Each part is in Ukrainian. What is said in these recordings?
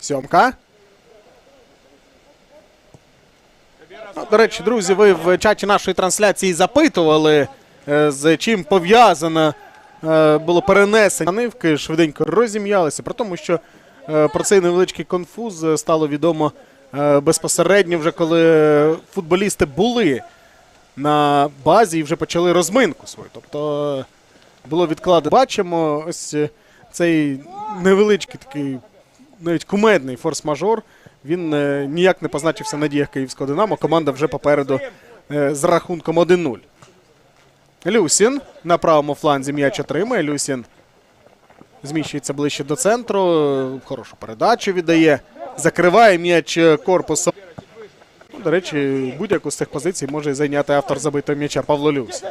Сьомка. Ну, До речі, друзі, ви в чаті нашої трансляції запитували, е, з чим пов'язано е, було перенесення нивки, швиденько розім'ялися. При тому, що е, про цей невеличкий конфуз стало відомо е, безпосередньо, вже коли футболісти були на базі і вже почали розминку свою. Тобто було відкладено. Бачимо ось цей невеличкий такий навіть кумедний форс-мажор. Він е, ніяк не позначився на діях київського Динамо. Команда вже попереду е, з рахунком 1-0. Люсін на правому фланзі м'яч отримає. Люсін зміщується ближче до центру. Хорошу передачу віддає. Закриває м'яч е, корпусом. До речі, будь-яку з цих позицій може зайняти автор забитого м'яча Павло Люсь.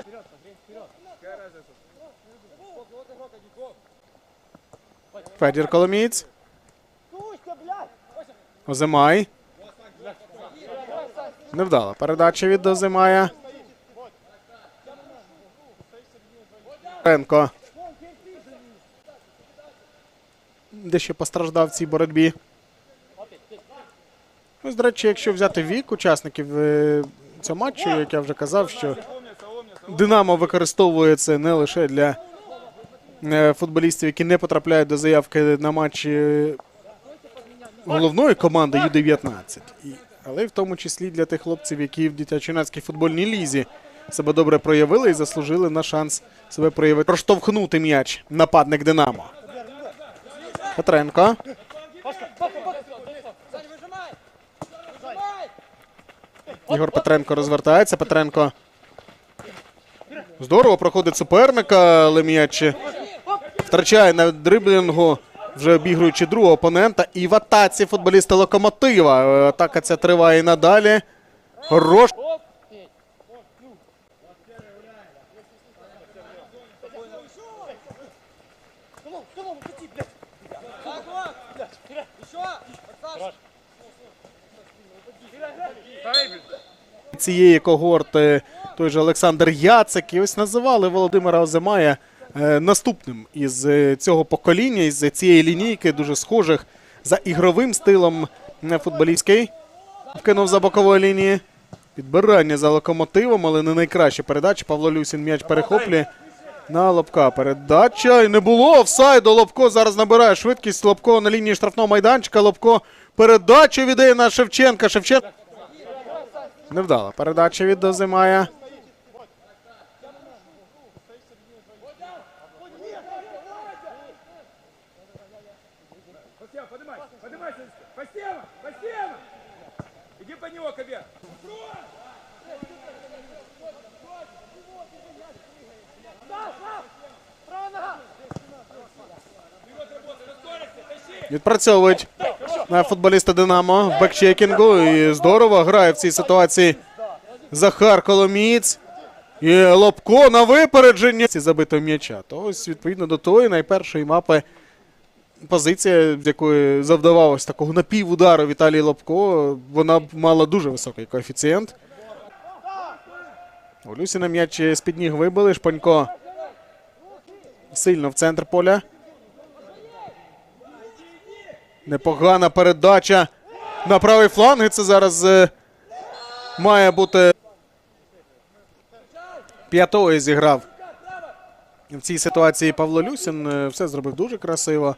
Федір Коломієць. Озимай. Невдала передача від Озимая. Ренко. Дещо постраждав в цій боротьбі. Ось, до речі, якщо взяти вік учасників е, цього матчу, як я вже казав, що Динамо використовує це не лише для футболістів, які не потрапляють до заявки на матчі головної команди Ю-19, але й в тому числі для тих хлопців, які в дитячо-юнацькій футбольній лізі себе добре проявили і заслужили на шанс себе проявити. Проштовхнути м'яч нападник Динамо. Петренко. Ігор Петренко розвертається. Петренко. Здорово проходить суперника, але м'яч втрачає на дриблінгу, вже обігруючи другого опонента. І в атаці футболісти локомотива. Е, Атака ця триває і надалі. Хорош. цієї когорти той же Олександр Яцек. І ось називали Володимира Озимая наступним із е, цього покоління, із цієї лінійки, дуже схожих за ігровим стилом е, футболістський. Вкинув за бокової лінії. Підбирання за локомотивом, але не найкраща передача. Павло Люсін м'яч перехоплює. На Лобка передача. І не було офсайду. Лобко зараз набирає швидкість. Лобко на лінії штрафного майданчика. Лобко передачу віддає на Шевченка. Шевченка. Невдала передача від Дозимая. Костян, поднимай, поднимайся, Костян, Костян! Иди по него, Кобе! Відпрацьовують футболіста Динамо в бекчекінгу. І здорово грає в цій ситуації Захар Коломієць. І Лобко на випередження забитого м'яча. То ось відповідно до тої найпершої мапи позиція, з якої завдавалось такого напівудару Віталій Лобко, вона б мала дуже високий коефіцієнт. У Люсіна м'яч з-під ніг вибили. Шпанько сильно в центр поля. Непогана передача на правий фланг. Це зараз е, має бути п'ятою зіграв в цій ситуації Павло Люсін. Е, Все зробив дуже красиво.